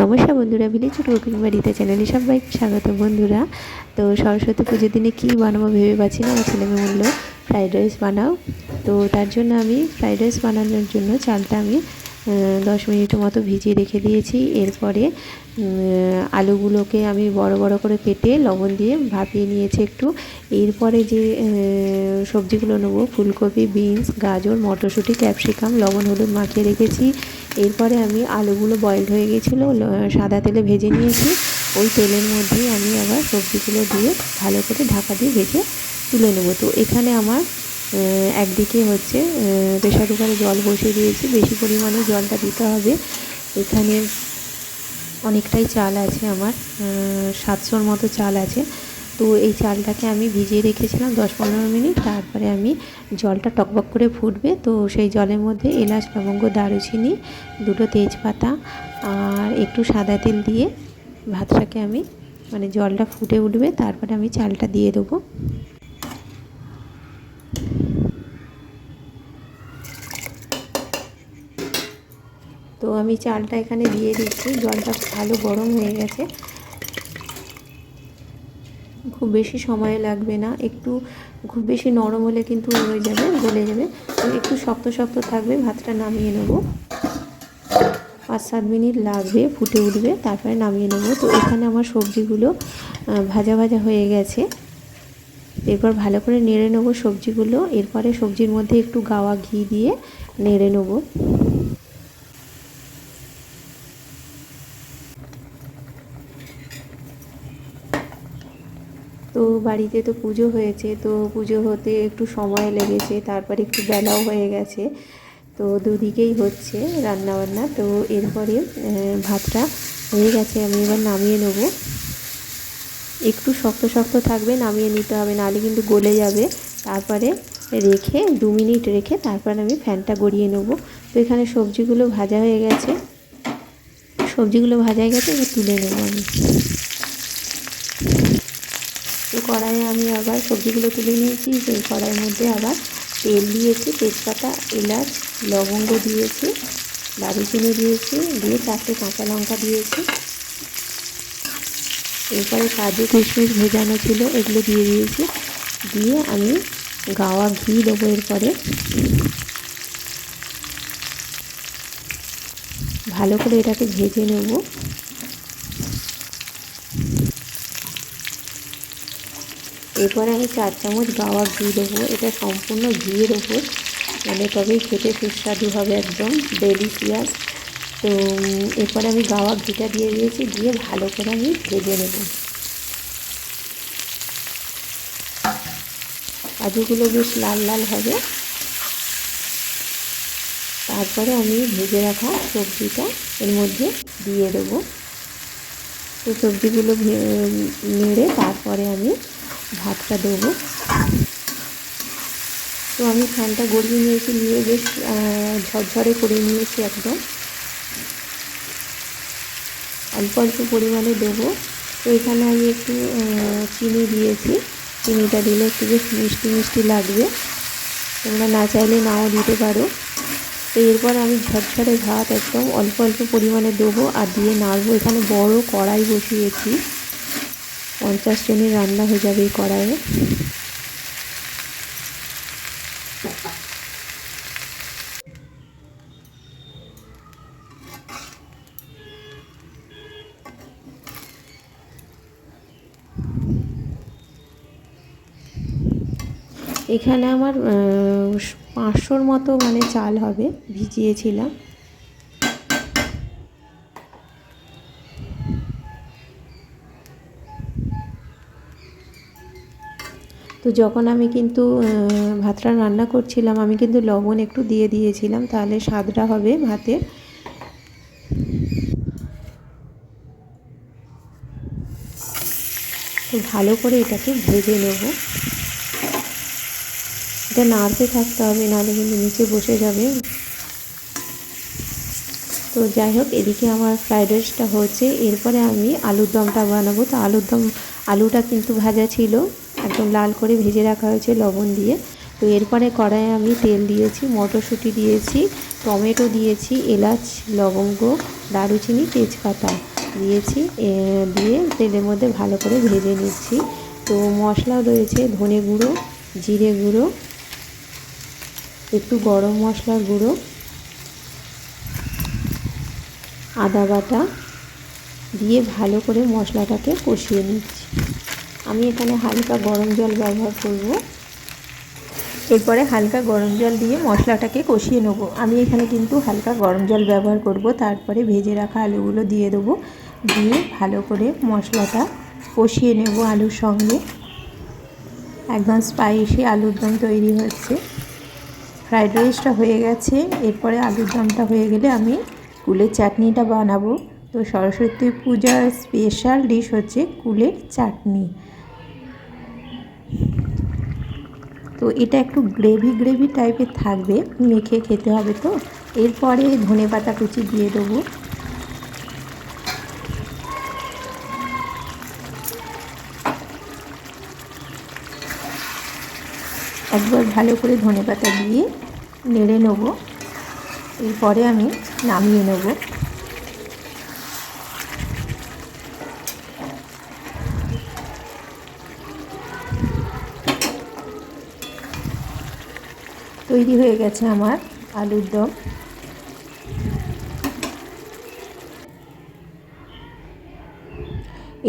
নমস্কার বন্ধুরা village cooking বাড়িতে চ্যানেলে সবাইকে স্বাগত বন্ধুরা। তো সরস্বতী পুজোর দিনে কী বানাবো ভেবে পাচ্ছি না, আমার ছেলেমেয়ে বলল ফ্রাইড রাইস বানাও। তো তার জন্য আমি ফ্রাইড রাইস বানানোর জন্য চালটা আমি দশ মিনিট মতো ভিজিয়ে রেখে দিয়েছি। এরপরে আলুগুলোকে আমি বড় বড় করে কেটে লবণ দিয়ে ভাপিয়ে নিয়েছি একটু। এরপরে যে সবজিগুলো নেব, ফুলকপি, বিনস, গাজর, মটরশুঁটি, ক্যাপসিকাম, লবণ, হলুদ মাখিয়ে রেখেছি। এরপরে আমি আলুগুলো বয়েলড হয়ে গেছিল সাদা তেলে ভেজে নিয়েছি। ওই তেলের মধ্যেই আমি আবার সবজিগুলো দিয়ে ভালো করে ঢাকা দিয়ে ভেজে তুলে নেব। তো এখানে আমার একদিকে হচ্ছে প্রেশার কুকারে জল বসিয়ে দিয়েছি। বেশি পরিমাণে জলটা দিতে হবে। এখানে অনেকটাই চাল আছে আমার সাতশোর মতো চাল আছে। তো এই চালটাকে আমি ভিজিয়ে রেখেছিলাম দশ পনেরো মিনিট। তারপরে আমি জলটা টকবক করে ফুটবে। তো সেই জলের মধ্যে এলাচ, লবঙ্গ, দারুচিনি, দুটো তেজপাতা আর একটু সাদা তেল দিয়ে ভাতটাকে আমি মানে জলটা ফুটে উঠবে। তারপরে আমি চালটা দিয়ে দেবো। আমি চালটা এখানে দিয়ে দিচ্ছি। জলটা ভালো গরম হয়ে গেছে। খুব বেশি সময় লাগবে না। একটু খুব বেশি নরম হলে কিন্তু হয়ে যাবে, গলে যাবে। তো একটু শক্ত শক্ত থাকবে, ভাতটা নামিয়ে নেব। পাঁচ সাত মিনিট লাগবে, ফুটে উঠবে, তারপরে নামিয়ে নেব। তো এখানে আমার সবজিগুলো ভাজা ভাজা হয়ে গেছে। এরপর ভালো করে নেড়ে নেব সবজিগুলো। এরপরে সবজির মধ্যে একটু গাওয়া ঘি দিয়ে নেড়ে নেব। তো বাড়িতে তো পুজো হয়েছে, তো পুজো হতে একটু সময় লেগেছে, তারপরে একটু বেলাও হয়ে গেছে। তো দুদিকেই হচ্ছে রান্না বান্না তো এরপরে ভাতটা হয়ে গেছে, আমি এবার নামিয়ে নেব। একটু শক্ত শক্ত থাকবে, নামিয়ে নিতে হবে, নাহলে কিন্তু গলে যাবে। তারপরে রেখে, দু মিনিট রেখে তারপর আমি ফ্যানটা গড়িয়ে নেব। তো এখানে সবজিগুলো ভাজা হয়ে গেছে। সবজিগুলো ভাজা হয়ে গেছে তুলে নেব আমি। তো কড়াইয়ে আমি আবার সবজিগুলো তুলে নিয়েছি, সেই কড়াইয়ের মধ্যে আবার তেল দিয়েছি, তেজপাতা, এলাচ, লবঙ্গ দিয়েছি, দারুচিনি দিয়েছি, দিয়ে চারটে কাঁচা লঙ্কা দিয়েছি। এরপরে কাজু, কিশমিশ ভেজানো ছিল, এগুলো দিয়ে দিয়েছি। দিয়ে আমি গাওয়া ঘি দেবো এরপরে। ভালো করে এটাকে ভেজে নেব। এরপরে আমি চার চামচ গাওয়া ঘি দেবো। এটা সম্পূর্ণ ঘিয়ের ওপর। মানে তবেই খেতে সুস্বাদু হবে একদম ডেলিশিয়াস তো এরপরে আমি গাওয়া ঘিটা দিয়ে দিয়েছি, দিয়ে ভালো করে আমি ভেজে নেব। কাজুগুলো বেশ লাল লাল হবে। তারপরে আমি ভেজে রাখা সবজিটা এর মধ্যে দিয়ে দেবো। তো সবজিগুলো নেড়ে তারপরে আমি ভাতটা দেবো। তো আমি ফ্যানটা গড়িয়ে নিয়েছি, নিয়ে বেশ ঝরঝরে করে নিয়েছি একদম। অল্প অল্প পরিমাণে দেবো। তো এখানে আমি একটু চিনি দিয়েছি। চিনিটা দিলে একটু বেশ মিষ্টি মিষ্টি লাগবে। তোমরা না চাইলে নাও দিতে পারো। তো এরপর আমি ঝরঝরে ভাত একদম অল্প অল্প পরিমাণে দেবো আর দিয়ে নাড়বো। এখানে বড় কড়াই বসিয়েছি। পঞ্চাশ জনের রান্না হয়ে যাবে এই কড়াইয়ে। এখানে আমার পাঁচশোর মতো মানে চাল হবে, ভিজিয়েছিলাম। তো যখন আমি কিন্তু ভাতটা রান্না করছিলাম, আমি কিন্তু লবণ একটু দিয়ে দিয়েছিলাম, তাহলে স্বাদটা হবে ভাতের। তো ভালো করে এটাকে ভেজে নেব। এটা নাড়তে থাকতে হবে, নাহলে কিন্তু নিচে বসে যাবে। তো যাই হোক, এদিকে আমার ফ্রাইড রাইসটা হচ্ছে এরপরে আমি আলুর দমটা বানাবো। তো আলুর দম, আলুটা কিন্তু ভাজা ছিল। একদম লাল করে ভেজে রাখা হয়েছে লবণ দিয়ে। তো এরপরে কড়াইয়ে আমি তেল দিয়েছি, মটরশুঁটি দিয়েছি, টমেটো দিয়েছি, এলাচ, লবঙ্গ, দারুচিনি, তেজপাতা দিয়েছি দিয়ে তেলের মধ্যে ভালো করে ভেজে নিচ্ছি। তো মশলা রয়েছে, ধনে গুঁড়ো, জিরে গুঁড়ো, একটু গরম মশলার গুঁড়ো, আদা বাটা দিয়ে ভালো করে মশলাটাকে কষিয়ে নিচ্ছি। আমি এখানে হালকা গরম জল ব্যবহার করব। এরপরে হালকা গরম জল দিয়ে মশলাটাকে কষিয়ে নেব। আমি এখানে কিন্তু হালকা গরম জল ব্যবহার করব। তারপরে ভেজে রাখা আলুগুলো দিয়ে দেবো। দিয়ে ভালো করে মশলাটা কষিয়ে নেব আলুর সঙ্গে। একদম স্পাইসি আলুর দম তৈরি হচ্ছে। ফ্রাইড রাইসটা হয়ে গেছে। এরপরে আলুর দমটা হয়ে গেলে আমি কুলের চাটনিটা বানাবো। তো সরস্বতী পূজার স্পেশাল ডিশ হচ্ছে কুলের চাটনি। তো এটা একটু গ্রেভি গ্রেভি টাইপের থাকবে, মেখে খেতে হবে তো। এরপরে ধনে পাতা কুচি দিয়ে দেবো। একবার ভালো করে ধনে পাতা দিয়ে নেড়ে নেব। এরপরে আমি নামিয়ে নেব। তৈরি হয়ে গেছে আমার আলুর দম।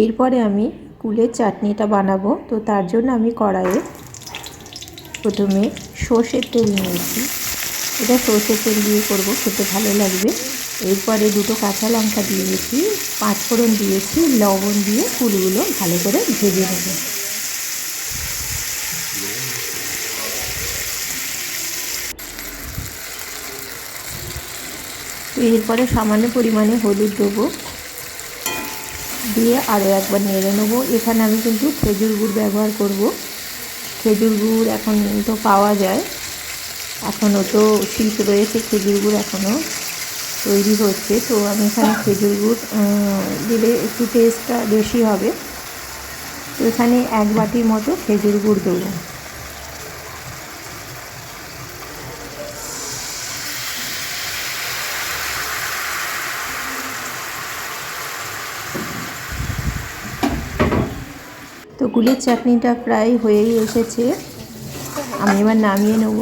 এরপরে আমি কুলের চাটনিটা বানাবো, তো তার জন্য আমি কড়াইয়ে প্রথমে সর্ষের তেল নিয়েছি। এটা সর্ষের তেল দিয়ে করব, খেতে ভালো লাগবে। এরপরে দুটো কাঁচা লঙ্কা দিয়েছি, পাঁচফোড়ন দিয়েছি, লবণ দিয়ে ফুলগুলো ভালো করে ভেজে নেব। তো এরপরে সামান্য পরিমাণে হলুদ দেবো। দিয়ে আরও একবার নেড়ে নেব। এখানে আমি কিন্তু খেজুর গুড় ব্যবহার করব। খেজুর গুড় এখন তো পাওয়া যায়। এখনও তো শিল্প রয়েছে খেজুর গুড় এখনও তৈরি হচ্ছে। তো আমি এখানে খেজুর গুড় দিলে একটু টেস্টটা বেশি হবে। তো এখানে এক বাটির মতো খেজুর গুড় দেবো। গুলের চাটনিটা প্রায় হয়েই এসেছে। আমি এবার নামিয়ে নেব।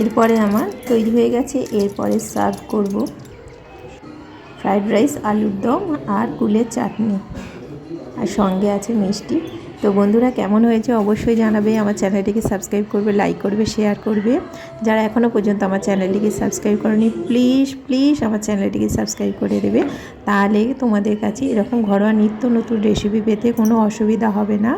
এরপরে আমার তৈরি হয়ে গেছে, এরপরে সার্ভ করব। ফ্রাইড রাইস, আলুর দম আর কুলের চাটনি। আর সঙ্গে আছে মিষ্টি। তো বন্ধুরা কেমন হয়েছে অবশ্যই জানাবে। আমার চ্যানেলটিকে সাবস্ক্রাইব করবে, লাইক করবে, শেয়ার করবে। যারা এখনও পর্যন্ত আমার চ্যানেলটিকে সাবস্ক্রাইব করেনি, প্লিজ প্লিজ আমার চ্যানেলটিকে সাবস্ক্রাইব করে দেবে। তাহলে তোমাদের কাছে এরকম ঘরোয়া নিত্য নতুন রেসিপি পেতে কোনো অসুবিধা হবে না।